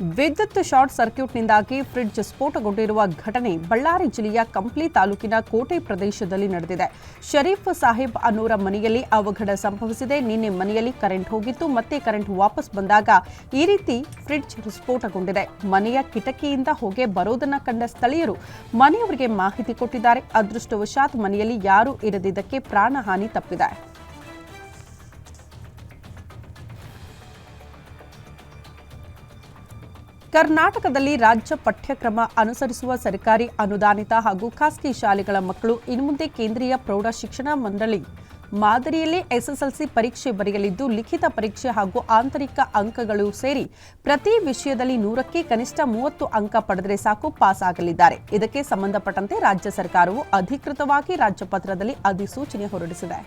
ವಿದ್ಯುತ್ short ಸರ್ಕ್ಯೂಟ್ನಿಂದಾಗಿ fridge ಸ್ಫೋಟಗೊಂಡಿರುವ ಘಟನೆ ಬಳ್ಳಾರಿ ಜಿಲ್ಲೆಯ ಕಂಪ್ಲಿ ತಾಲೂಕಿನ ಕೋಟೆ ಪ್ರದೇಶದಲ್ಲಿ ನಡೆದಿದೆ. ಶರೀಫ್ ಸಾಹೇಬ್ ಅನ್ನೋರ ಮನೆಯಲ್ಲಿ ಅವಘಡ ಸಂಭವಿಸಿದೆ. ನಿನ್ನೆ ಮನೆಯಲ್ಲಿ ಕರೆಂಟ್ ಹೋಗಿತ್ತು. ಮತ್ತೆ ಕರೆಂಟ್ ವಾಪಸ್ ಬಂದಾಗ ಈ ರೀತಿ ಫ್ರಿಡ್ಜ್ ಸ್ಫೋಟಗೊಂಡಿದೆ. ಮನೆಯ ಕಿಟಕಿಯಿಂದ ಹೊಗೆ ಬರೋದನ್ನ ಕಂಡ ಸ್ಥಳೀಯರು ಮನೆಯವರಿಗೆ ಮಾಹಿತಿ ಕೊಟ್ಟಿದ್ದಾರೆ. ಅದೃಷ್ಟವಶಾತ್ ಮನೆಯಲ್ಲಿ ಯಾರೂ ಇರದಿದ್ದಕ್ಕೆ ಪ್ರಾಣಹಾನಿ ತಪ್ಪಿದೆ. ಕರ್ನಾಟಕದಲ್ಲಿ ರಾಜ್ಯ ಪಠ್ಯಕ್ರಮ ಅನುಸರಿಸುವ ಸರ್ಕಾರಿ ಅನುದಾನಿತ ಹಾಗೂ ಖಾಸಗಿ ಶಾಲೆಗಳ ಮಕ್ಕಳು ಇನ್ನು ಮುಂದೆ ಕೇಂದ್ರೀಯ ಪ್ರೌಢ ಶಿಕ್ಷಣ ಮಂಡಳಿ ಮಾದರಿಯಲ್ಲಿ ಎಸ್ಎಸ್ಎಲ್ಸಿ ಪರೀಕ್ಷೆ ಬರೆಯಲಿದ್ದು, ಲಿಖಿತ ಪರೀಕ್ಷೆ ಹಾಗೂ ಆಂತರಿಕ ಅಂಕಗಳು ಸೇರಿ ಪ್ರತಿ ವಿಷಯದಲ್ಲಿ ನೂರಕ್ಕೆ ಕನಿಷ್ಠ ಮೂವತ್ತು ಅಂಕ ಪಡೆದರೆ ಸಾಕು ಪಾಸ್ ಆಗಲಿದ್ದಾರೆ ಇದಕ್ಕೆ ಸಂಬಂಧಪಟ್ಟಂತೆ ರಾಜ್ಯ ಸರ್ಕಾರವು ಅಧಿಕೃತವಾಗಿ ರಾಜ್ಯಪತ್ರದಲ್ಲಿ ಅಧಿಸೂಚನೆ ಹೊರಡಿಸಿದೆ.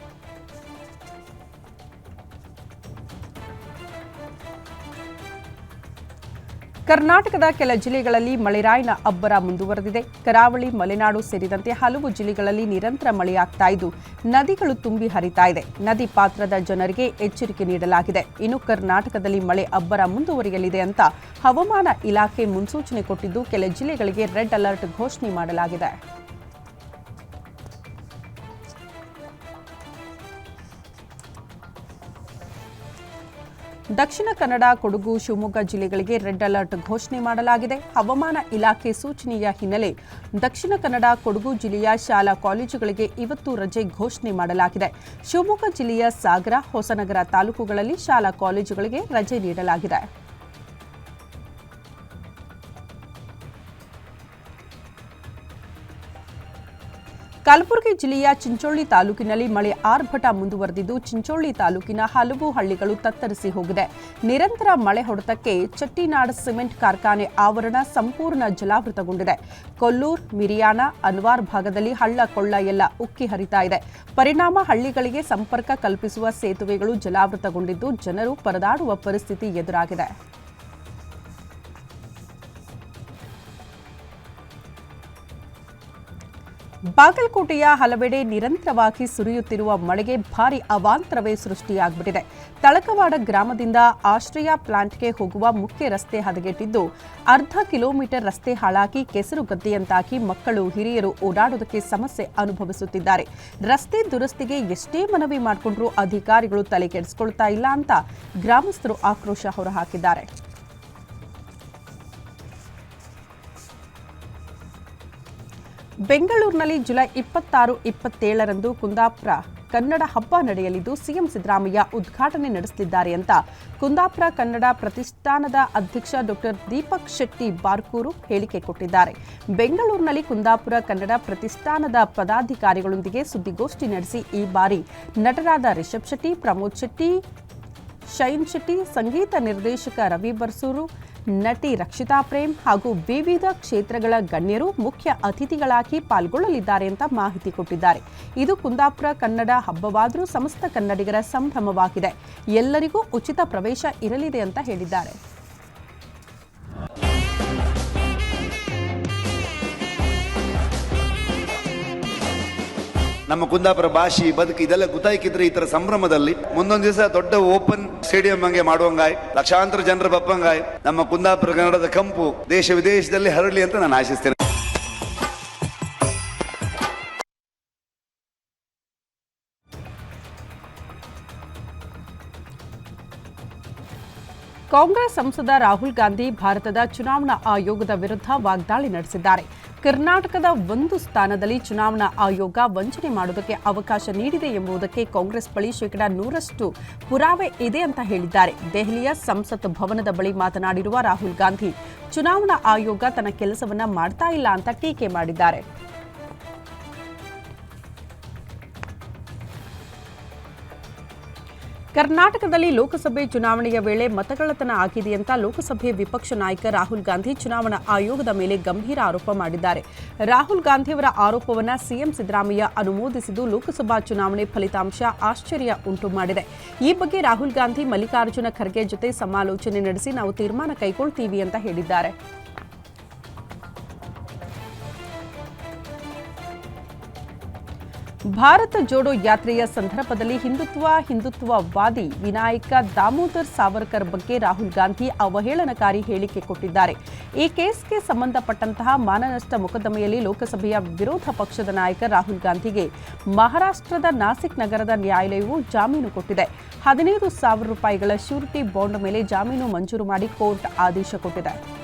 ಕರ್ನಾಟಕದ ಕೆಲ ಜಿಲ್ಲೆಗಳಲ್ಲಿ ಮಳೆರಾಯನ ಅಬ್ಬರ ಮುಂದುವರೆದಿದೆ. ಕರಾವಳಿ, ಮಲೆನಾಡು ಸೇರಿದಂತೆ ಹಲವು ಜಿಲ್ಲೆಗಳಲ್ಲಿ ನಿರಂತರ ಮಳೆಯಾಗ್ತಾ ಇದ್ದು, ನದಿಗಳು ತುಂಬಿ ಹರಿತಾ ಇದೆ. ನದಿ ಪಾತ್ರದ ಜನರಿಗೆ ಎಚ್ಚರಿಕೆ ನೀಡಲಾಗಿದೆ. ಇನ್ನು ಕರ್ನಾಟಕದಲ್ಲಿ ಮಳೆ ಅಬ್ಬರ ಮುಂದುವರಿಯಲಿದೆ ಅಂತ ಹವಾಮಾನ ಇಲಾಖೆ ಮುನ್ಸೂಚನೆ ಕೊಟ್ಟಿದ್ದು, ಕೆಲ ಜಿಲ್ಲೆಗಳಿಗೆ ರೆಡ್ ಅಲರ್ಟ್ ಘೋಷಣೆ ಮಾಡಲಾಗಿದೆ. ದಕ್ಷಿಣ ಕನ್ನಡ, ಕೊಡಗು, ಶಿವಮೊಗ್ಗ ಜಿಲ್ಲೆಗಳಿಗೆ ರೆಡ್ ಅಲರ್ಟ್ ಘೋಷಣೆ ಮಾಡಲಾಗಿದೆ. ಹವಾಮಾನ ಇಲಾಖೆ ಸೂಚನೆಯ ಹಿನ್ನೆಲೆ ದಕ್ಷಿಣ ಕನ್ನಡ, ಕೊಡಗು ಜಿಲ್ಲೆಯ ಶಾಲಾ ಕಾಲೇಜುಗಳಿಗೆ ಇವತ್ತು ರಜೆ ಘೋಷಣೆ ಮಾಡಲಾಗಿದೆ. ಶಿವಮೊಗ್ಗ ಜಿಲ್ಲೆಯ ಸಾಗರ, ಹೊಸನಗರ ತಾಲೂಕುಗಳಲ್ಲಿ ಶಾಲಾ ಕಾಲೇಜುಗಳಿಗೆ ರಜೆ ನೀಡಲಾಗಿದೆ. ಕಲಬುರಗಿ ಜಿಲ್ಲೆಯ ಚಿಂಚೋಳಿ ತಾಲೂಕಿನಲ್ಲಿ ಮಳೆ ಆರ್ಭಟ ಮುಂದುವರೆದಿದ್ದು ಚಿಂಚೋಳಿ ತಾಲೂಕಿನ ಹಲವು ಹಳ್ಳಿಗಳು ತತ್ತರಿಸಿ ಹೋಗಿದೆ. ನಿರಂತರ ಮಳೆ ಹೊಡೆತಕ್ಕೆ ಚಟ್ಟಿನಾಡ್ ಸಿಮೆಂಟ್ ಕಾರ್ಖಾನೆ ಆವರಣ ಸಂಪೂರ್ಣ ಜಲಾವೃತಗೊಂಡಿದೆ. ಕೊಲ್ಲೂರ್, ಮಿರಿಯಾಣ, ಅನ್ವಾರ್ ಭಾಗದಲ್ಲಿ ಹಳ್ಳ ಕೊಳ್ಳ ಎಲ್ಲ ಉಕ್ಕಿ ಹರಿತಾ ಇದೆ. ಪರಿಣಾಮ ಹಳ್ಳಿಗಳಿಗೆ ಸಂಪರ್ಕ ಕಲ್ಪಿಸುವ ಸೇತುವೆಗಳು ಜಲಾವೃತಗೊಂಡಿದ್ದು, ಜನರು ಪರದಾಡುವ ಪರಿಸ್ಥಿತಿ ಎದುರಾಗಿದೆ. ಬಾಗಲಕೋಟೆಯ ಹಲವೆಡೆ ನಿರಂತರವಾಗಿ ಸುರಿಯುತ್ತಿರುವ ಮಳೆಗೆ ಭಾರಿ ಅವಾಂತರವೇ ಸೃಷ್ಟಿಯಾಗ್ಬಿಟ್ಟಿದೆ. ತಳಕವಾಡ ಗ್ರಾಮದಿಂದ ಆಶ್ರಯ ಪ್ಲಾಂಟ್ಗೆ ಹೋಗುವ ಮುಖ್ಯ ರಸ್ತೆ ಹದಗೆಟ್ಟಿದ್ದು, ಅರ್ಧ ಕಿಲೋಮೀಟರ್ ರಸ್ತೆ ಹಾಳಾಗಿ ಕೆಸರು ಗದ್ದೆಯಂತಾಗಿ ಮಕ್ಕಳು, ಹಿರಿಯರು ಓಡಾಡುವುದಕ್ಕೆ ಸಮಸ್ಯೆ ಅನುಭವಿಸುತ್ತಿದ್ದಾರೆ. ರಸ್ತೆ ದುರಸ್ತಿಗೆ ಎಷ್ಟೇ ಮನವಿ ಮಾಡಿಕೊಂಡರೂ ಅಧಿಕಾರಿಗಳು ತಲೆ ಕೆಡಿಸಿಕೊಳ್ತಾ ಇಲ್ಲ ಅಂತ ಗ್ರಾಮಸ್ಥರು ಆಕ್ರೋಶ ಹೊರಹಾಕಿದ್ದಾರೆ. ಬೆಂಗಳೂರಿನಲ್ಲಿ ಜುಲೈ ಇಪ್ಪತ್ತಾರು, ಇಪ್ಪತ್ತೇಳರಂದು ಕುಂದಾಪುರ ಕನ್ನಡ ಹಬ್ಬ ನಡೆಯಲಿದ್ದು, ಸಿಎಂ ಸಿದ್ದರಾಮಯ್ಯ ಉದ್ಘಾಟನೆ ನಡೆಸಲಿದ್ದಾರೆ ಅಂತ ಕುಂದಾಪುರ ಕನ್ನಡ ಪ್ರತಿಷ್ಠಾನದ ಅಧ್ಯಕ್ಷ ಡಾಕ್ಟರ್ ದೀಪಕ್ ಶೆಟ್ಟಿ ಬಾರ್ಕೂರು ಹೇಳಿಕೆ ಕೊಟ್ಟಿದ್ದಾರೆ. ಬೆಂಗಳೂರಿನಲ್ಲಿ ಕುಂದಾಪುರ ಕನ್ನಡ ಪ್ರತಿಷ್ಠಾನದ ಪದಾಧಿಕಾರಿಗಳೊಂದಿಗೆ ಸುದ್ದಿಗೋಷ್ಠಿ ನಡೆಸಿ ಈ ಬಾರಿ ನಟರಾದ ರಿಷಬ್ ಶೆಟ್ಟಿ, ಪ್ರಮೋದ್ ಶೆಟ್ಟಿ, ಶೈನ್ ಶೆಟ್ಟಿ, ಸಂಗೀತ ನಿರ್ದೇಶಕ ರವಿ ಬರ್ಸೂರು ನಟಿ ರಕ್ಷಿತಾ ಪ್ರೇಮ್ ಹಾಗೂ ವಿವಿಧ ಕ್ಷೇತ್ರಗಳ ಗಣ್ಯರು ಮುಖ್ಯ ಅತಿಥಿಗಳಾಗಿ ಪಾಲ್ಗೊಳ್ಳಲಿದ್ದಾರೆ ಅಂತ ಮಾಹಿತಿ ಕೊಟ್ಟಿದ್ದಾರೆ. ಇದು ಕುಂದಾಪುರ ಕನ್ನಡ ಹಬ್ಬವಾದರೂ ಸಮಸ್ತ ಕನ್ನಡಿಗರ ಸಂಭ್ರಮವಾಗಿದೆ. ಎಲ್ಲರಿಗೂ ಉಚಿತ ಪ್ರವೇಶ ಇರಲಿದೆ ಅಂತ ಹೇಳಿದ್ದಾರೆ. ನಮ್ಮ ಕುಂದಾಪುರ ಭಾಷೆ ಬದುಕು ಇದೆಲ್ಲ ಗೊತ್ತಾಯ್ಕಿದ್ರೆ ಈ ತರ ಸಂಭ್ರಮದಲ್ಲಿ. ಮುಂದೊಂದು ದಿವಸ ದೊಡ್ಡ ಓಪನ್ ಸ್ಟೇಡಿಯಂ ಹಂಗೆ ಮಾಡುವಂಗಾಯ್, ಲಕ್ಷಾಂತರ ಜನರ ಬಪ್ಪಂಗಾಯ್, ನಮ್ಮ ಕುಂದಾಪುರ ಕನ್ನಡದ ಕಂಪು ದೇಶ ವಿದೇಶದಲ್ಲಿ ಹರಡಲಿ ಅಂತ ನಾನು ಆಶಿಸ್ತೇನೆ. ಕಾಂಗ್ರೆಸ್ ಸಂಸದ ರಾಹುಲ್ ಗಾಂಧಿ ಭಾರತದ ಚುನಾವಣಾ ಆಯೋಗದ ವಿರುದ್ಧ ವಾಗ್ದಾಳಿ ನಡೆಸಿದ್ದಾರೆ. ಕರ್ನಾಟಕದ ಒಂದು ಸ್ಥಾನದಲ್ಲಿ ಚುನಾವಣಾ ಆಯೋಗ ವಂಚನೆ ಮಾಡುವುದಕ್ಕೆ ಅವಕಾಶ ನೀಡಿದೆ ಎಂಬುದಕ್ಕೆ ಕಾಂಗ್ರೆಸ್ ಬಳಿ ಶೇಕಡಾ ನೂರಷ್ಟು ಪುರಾವೆ ಇದೆ ಅಂತ ಹೇಳಿದ್ದಾರೆ. ದೆಹಲಿಯ ಸಂಸತ್ ಭವನದ ಬಳಿ ಮಾತನಾಡಿರುವ ರಾಹುಲ್ ಗಾಂಧಿ, ಚುನಾವಣಾ ಆಯೋಗ ತನ್ನ ಕೆಲಸವನ್ನ ಮಾಡ್ತಾ ಇಲ್ಲ ಅಂತ ಟೀಕೆ ಮಾಡಿದ್ದಾರೆ. ಕರ್ನಾಟಕದಲ್ಲಿ ಲೋಕಸಭೆ ಚುನಾವಣೆಯ ವೇಳೆ ಮತಗಳ್ಳತನ ಆಗಿದೆ ಅಂತ ಲೋಕಸಭೆ ವಿಪಕ್ಷ ನಾಯಕ ರಾಹುಲ್ ಗಾಂಧಿ ಚುನಾವಣಾ ಆಯೋಗದ ಮೇಲೆ ಗಂಭೀರ ಆರೋಪ ಮಾಡಿದ್ದಾರೆ. ರಾಹುಲ್ ಗಾಂಧಿಯವರ ಆರೋಪವನ್ನು ಸಿಎಂ ಸಿದ್ದರಾಮಯ್ಯ ಅನುಮೋದಿಸಿದ್ದು ಲೋಕಸಭಾ ಚುನಾವಣೆ ಫಲಿತಾಂಶ ಆಶ್ಚರ್ಯ ಉಂಟು ಮಾಡಿದೆ. ಈ ಬಗ್ಗೆ ರಾಹುಲ್ ಗಾಂಧಿ ಮಲ್ಲಿಕಾರ್ಜುನ ಖರ್ಗೆ ಜೊತೆ ಸಮಾಲೋಚನೆ ನಡೆಸಿ ನಾವು ತೀರ್ಮಾನ ಕೈಗೊಳ್ತೀವಿ ಅಂತ ಹೇಳಿದ್ದಾರೆ. ಭಾರತ ಜೋಡೋ ಯಾತ್ರೆಯ ಸಂದರ್ಭದಲ್ಲಿ ಹಿಂದುತ್ವ, ಹಿಂದುತ್ವವಾದಿ ವಿನಾಯಕ ದಾಮೋದರ್ ಸಾವರ್ಕರ್ ಬಗ್ಗೆ ರಾಹುಲ್ ಗಾಂಧಿ ಅವಹೇಳನಕಾರಿ ಹೇಳಿಕೆ ಕೊಟ್ಟಿದ್ದಾರೆ. ಈ ಕೇಸ್ಗೆ ಸಂಬಂಧಪಟ್ಟಂತಹ ಮಾನನಷ್ಟ ಮೊಕದ್ದಮೆಯಲ್ಲಿ ಲೋಕಸಭೆಯ ವಿರೋಧ ಪಕ್ಷದ ನಾಯಕ ರಾಹುಲ್ ಗಾಂಧಿಗೆ ಮಹಾರಾಷ್ಟ್ರದ ನಾಸಿಕ್ ನಗರದ ನ್ಯಾಯಾಲಯವು ಜಾಮೀನು ಕೊಟ್ಟಿದೆ. ಹದಿನೈದು ಸಾವಿರ ರೂಪಾಯಿಗಳ ಶ್ಯೂರಿಟಿ ಬಾಂಡ್ ಮೇಲೆ ಜಾಮೀನು ಮಂಜೂರು ಮಾಡಿ ಕೋರ್ಟ್ ಆದೇಶ ಕೊಟ್ಟಿದೆ.